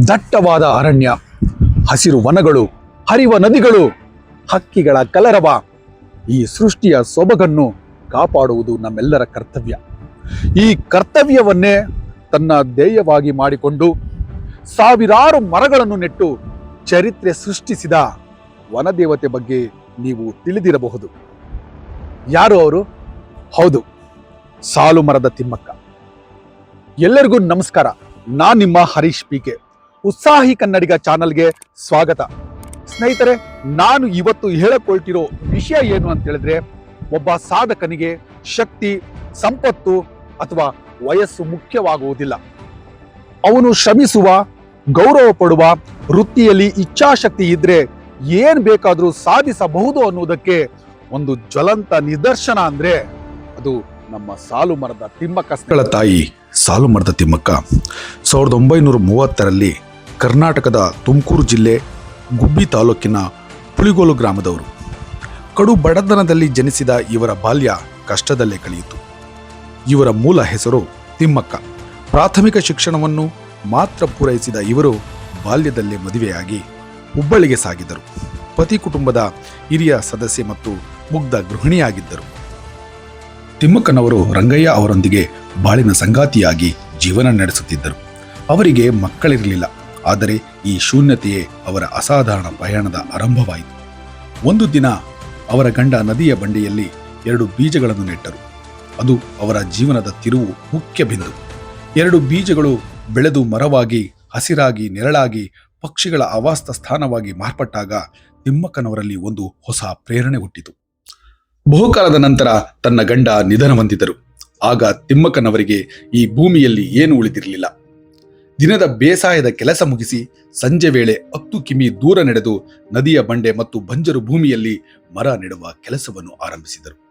ದಟ್ಟವಾದ ಅರಣ್ಯ, ಹಸಿರು ವನಗಳು, ಹರಿವ ನದಿಗಳು, ಹಕ್ಕಿಗಳ ಕಲರವ ಈ ಸೃಷ್ಟಿಯ ಸೊಬಗನ್ನು ಕಾಪಾಡುವುದು ನಮ್ಮೆಲ್ಲರ ಕರ್ತವ್ಯ. ಈ ಕರ್ತವ್ಯವನ್ನೇ ತನ್ನ ಧ್ಯೇಯವಾಗಿ ಮಾಡಿಕೊಂಡು ಸಾವಿರಾರು ಮರಗಳನ್ನು ನೆಟ್ಟು ಚರಿತ್ರೆ ಸೃಷ್ಟಿಸಿದ ವನದೇವತೆ ಬಗ್ಗೆ ನೀವು ತಿಳಿದಿರಬಹುದು. ಯಾರು ಅವರು? ಹೌದು, ಸಾಲು ಮರದ ತಿಮ್ಮಕ್ಕ. ಎಲ್ಲರಿಗೂ ನಮಸ್ಕಾರ. ನಾನು ನಿಮ್ಮ ಹರೀಶ್ ಪಿ ಕೆ. ಉತ್ಸಾಹಿ ಕನ್ನಡಿಗ ಚಾನಲ್ಗೆ ಸ್ವಾಗತ. ಸ್ನೇಹಿತರೆ, ನಾನು ಇವತ್ತು ಹೇಳಕೊಳ್ತಿರೋ ವಿಷಯ ಏನು ಅಂತ ಹೇಳಿದ್ರೆ, ಒಬ್ಬ ಸಾಧಕನಿಗೆ ಶಕ್ತಿ, ಸಂಪತ್ತು ಅಥವಾ ವಯಸ್ಸು ಮುಖ್ಯವಾಗುವುದಿಲ್ಲ. ಅವನು ಶ್ರಮಿಸುವ ಗೌರವ ಪಡುವ ವೃತ್ತಿಯಲ್ಲಿ ಇಚ್ಛಾಶಕ್ತಿ ಇದ್ರೆ ಏನ್ ಬೇಕಾದರೂ ಸಾಧಿಸಬಹುದು ಅನ್ನುವುದಕ್ಕೆ ಒಂದು ಜ್ವಲಂತ ನಿದರ್ಶನ ಅಂದ್ರೆ ಅದು ನಮ್ಮ ಸಾಲು ಮರದ ತಿಮ್ಮಕ್ಕ ಸ್ನೇಹಿತರ. ತಾಯಿ ಸಾಲು ಮರದ ತಿಮ್ಮಕ್ಕ. ಸಾವಿರದ ಒಂಬೈನೂರ ಮೂವತ್ತರಲ್ಲಿ ಕರ್ನಾಟಕದ ತುಮಕೂರು ಜಿಲ್ಲೆ ಗುಬ್ಬಿ ತಾಲೂಕಿನ ಪುಳಿಗೋಲು ಗ್ರಾಮದವರು. ಕಡು ಬಡತನದಲ್ಲಿ ಜನಿಸಿದ ಇವರ ಬಾಲ್ಯ ಕಷ್ಟದಲ್ಲೇ ಕಳೆಯಿತು. ಇವರ ಮೂಲ ಹೆಸರು ತಿಮ್ಮಕ್ಕ. ಪ್ರಾಥಮಿಕ ಶಿಕ್ಷಣವನ್ನು ಮಾತ್ರ ಪೂರೈಸಿದ ಇವರು ಬಾಲ್ಯದಲ್ಲೇ ಮದುವೆಯಾಗಿ ಹುಬ್ಬಳ್ಳಿಗೆ ಸಾಗಿದರು. ಪತಿ ಕುಟುಂಬದ ಹಿರಿಯ ಸದಸ್ಯೆ ಮತ್ತು ಮುಗ್ಧ ಗೃಹಿಣಿಯಾಗಿದ್ದರು. ತಿಮ್ಮಕ್ಕನವರು ರಂಗಯ್ಯ ಅವರೊಂದಿಗೆ ಬಾಳಿನ ಸಂಗಾತಿಯಾಗಿ ಜೀವನ ನಡೆಸುತ್ತಿದ್ದರು. ಅವರಿಗೆ ಮಕ್ಕಳಿರಲಿಲ್ಲ. ಆದರೆ ಈ ಶೂನ್ಯತೆಯೇ ಅವರ ಅಸಾಧಾರಣ ಪ್ರಯಾಣದ ಆರಂಭವಾಯಿತು. ಒಂದು ದಿನ ಅವರ ಗಂಡ ನದಿಯ ಬಂಡೆಯಲ್ಲಿ ಎರಡು ಬೀಜಗಳನ್ನು ನೆಟ್ಟರು. ಅದು ಅವರ ಜೀವನದ ತಿರುವು ಮುಖ್ಯ ಬಿಂದು. ಎರಡು ಬೀಜಗಳು ಬೆಳೆದು ಮರವಾಗಿ, ಹಸಿರಾಗಿ, ನೆರಳಾಗಿ, ಪಕ್ಷಿಗಳ ಆವಾಸ್ತ ಸ್ಥಾನವಾಗಿ ಮಾರ್ಪಟ್ಟಾಗ ತಿಮ್ಮಕ್ಕನವರಲ್ಲಿ ಒಂದು ಹೊಸ ಪ್ರೇರಣೆ ಹುಟ್ಟಿತು. ಬಹುಕಾಲದ ನಂತರ ತನ್ನ ಗಂಡ ನಿಧನ ಹೊಂದಿದರು ಆಗ ತಿಮ್ಮಕ್ಕನವರಿಗೆ ಈ ಭೂಮಿಯಲ್ಲಿ ಏನು ಉಳಿದಿರಲಿಲ್ಲ. ದಿನದ ಬೇಸಾಯದ ಕೆಲಸ ಮುಗಿಸಿ ಸಂಜೆ ವೇಳೆ ಹತ್ತು ಕಿಮಿ ದೂರ ನಡೆದು ನದಿಯ ಬಂಡೆ ಮತ್ತು ಬಂಜರು ಭೂಮಿಯಲ್ಲಿ ಮರ ನೆಡುವ ಕೆಲಸವನ್ನು ಆರಂಭಿಸಿದರು.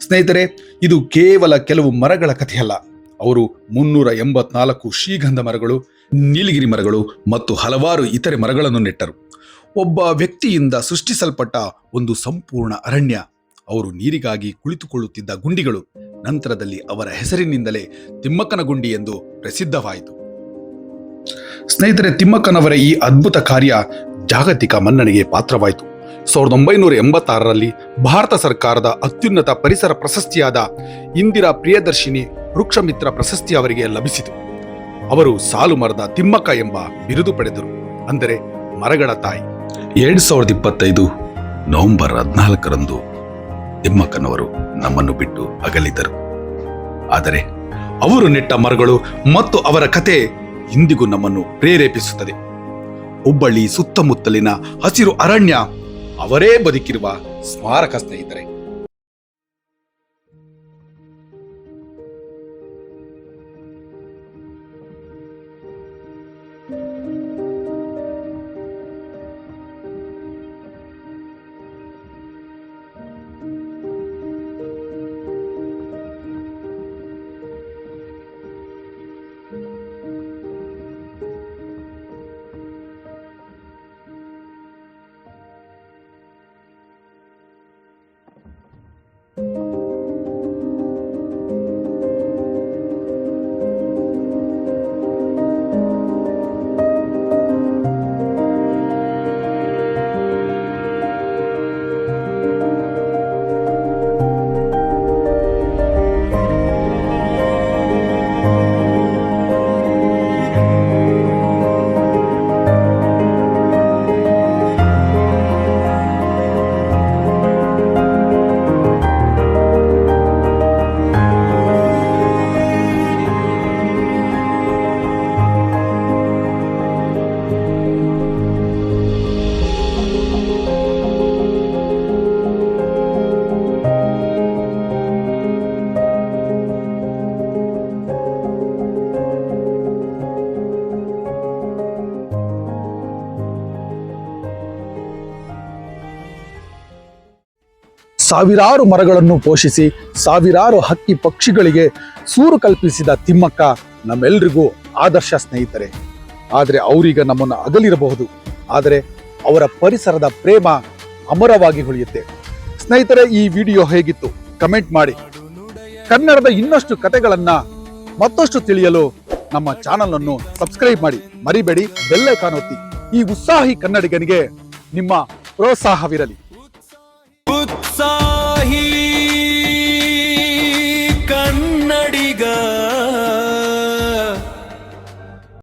ಸ್ನೇಹಿತರೆ, ಇದು ಕೇವಲ ಕೆಲವು ಮರಗಳ ಕಥೆಯಲ್ಲ. ಅವರು ಮುನ್ನೂರ ಎಂಬತ್ನಾಲ್ಕು ಶ್ರೀಗಂಧ ಮರಗಳು, ನೀಲಗಿರಿ ಮರಗಳು ಮತ್ತು ಹಲವಾರು ಇತರೆ ಮರಗಳನ್ನು ನೆಟ್ಟರು. ಒಬ್ಬ ವ್ಯಕ್ತಿಯಿಂದ ಸೃಷ್ಟಿಸಲ್ಪಟ್ಟ ಒಂದು ಸಂಪೂರ್ಣ ಅರಣ್ಯ. ಅವರು ನೀರಿಗಾಗಿ ಕುಳಿತುಕೊಳ್ಳುತ್ತಿದ್ದ ಗುಂಡಿಗಳು, ನಂತರದಲ್ಲಿ ಅವರ ಹೆಸರಿನಿಂದಲೇ ತಿಮ್ಮಕ್ಕನ ಗುಂಡಿ ಎಂದು ಪ್ರಸಿದ್ಧವಾಯಿತು. ಸ್ನೇಹಿತರೆ, ತಿಮ್ಮಕ್ಕನವರ, ಈ ಅದ್ಭುತ ಕಾರ್ಯ ಜಾಗತಿಕ ಮನ್ನಣೆಗೆ ಪಾತ್ರವಾಯಿತು. ಸಾವಿರದ ಒಂಬೈನೂರ ಎಂಬತ್ತಾರರಲ್ಲಿ ಭಾರತ ಸರ್ಕಾರದ ಅತ್ಯುನ್ನತ ಪರಿಸರ ಪ್ರಶಸ್ತಿಯಾದ ಇಂದಿರಾ ಪ್ರಿಯದರ್ಶಿನಿ ವೃಕ್ಷಮಿತ್ರ ಪ್ರಶಸ್ತಿ ಅವರಿಗೆ ಲಭಿಸಿತು. ಅವರು ಸಾಲು ಮರದ ತಿಮ್ಮಕ್ಕ ಎಂಬ ಬಿರುದು ಪಡೆದರು. ಅಂದರೆ ಮರಗಳ ತಾಯಿ. ಎರಡ್ ಸಾವಿರದ ಇಪ್ಪತ್ತೈದು ನವೆಂಬರ್ ಹದಿನಾಲ್ಕರಂದು ತಿಮ್ಮಕ್ಕನವರು ನಮ್ಮನ್ನು ಬಿಟ್ಟು ಅಗಲಿದರು ಆದರೆ ಅವರು ನೆಟ್ಟ ಮರಗಳು ಮತ್ತು ಅವರ ಕತೆ ಇಂದಿಗೂ ನಮ್ಮನ್ನು ಪ್ರೇರೇಪಿಸುತ್ತದೆ. ಹುಬ್ಬಳ್ಳಿ ಸುತ್ತಮುತ್ತಲಿನ ಹಸಿರು ಅರಣ್ಯ ಅವರೇ ಬದುಕಿರುವ ಸ್ಮಾರಕ ಸ್ನೇಹಿತರೆ. ಸಾವಿರಾರು ಮರಗಳನ್ನು ಪೋಷಿಸಿ, ಸಾವಿರಾರು ಹಕ್ಕಿ ಪಕ್ಷಿಗಳಿಗೆ ಸೂರು ಕಲ್ಪಿಸಿದ ತಿಮ್ಮಕ್ಕ ನಮ್ಮೆಲ್ರಿಗೂ ಆದರ್ಶ ಸ್ನೇಹಿತರೆ. ಆದರೆ ಅವರೀಗ ನಮ್ಮನ್ನು ಅಗಲಿರಬಹುದು. ಆದರೆ ಅವರ ಪರಿಸರದ ಪ್ರೇಮ ಅಮರವಾಗಿ ಉಳಿಯುತ್ತೆ. ಸ್ನೇಹಿತರೆ, ಈ ವಿಡಿಯೋ ಹೇಗಿತ್ತು? ಕಮೆಂಟ್ ಮಾಡಿ. ಕನ್ನಡದ ಇನ್ನಷ್ಟು ಕತೆಗಳನ್ನ ಮತ್ತಷ್ಟು ತಿಳಿಯಲು ನಮ್ಮ ಚಾನಲನ್ನು ಸಬ್ಸ್ಕ್ರೈಬ್ ಮಾಡಿ. ಮರಿಬೇಡಿ ಬೆಲ್ಲೇ ಕಾಣುತ್ತಿ ಈ ಉತ್ಸಾಹಿ ಕನ್ನಡಿಗನಿಗೆ ನಿಮ್ಮ ಪ್ರೋತ್ಸಾಹವಿರಲಿ. ಉತ್ಸಾಹಿ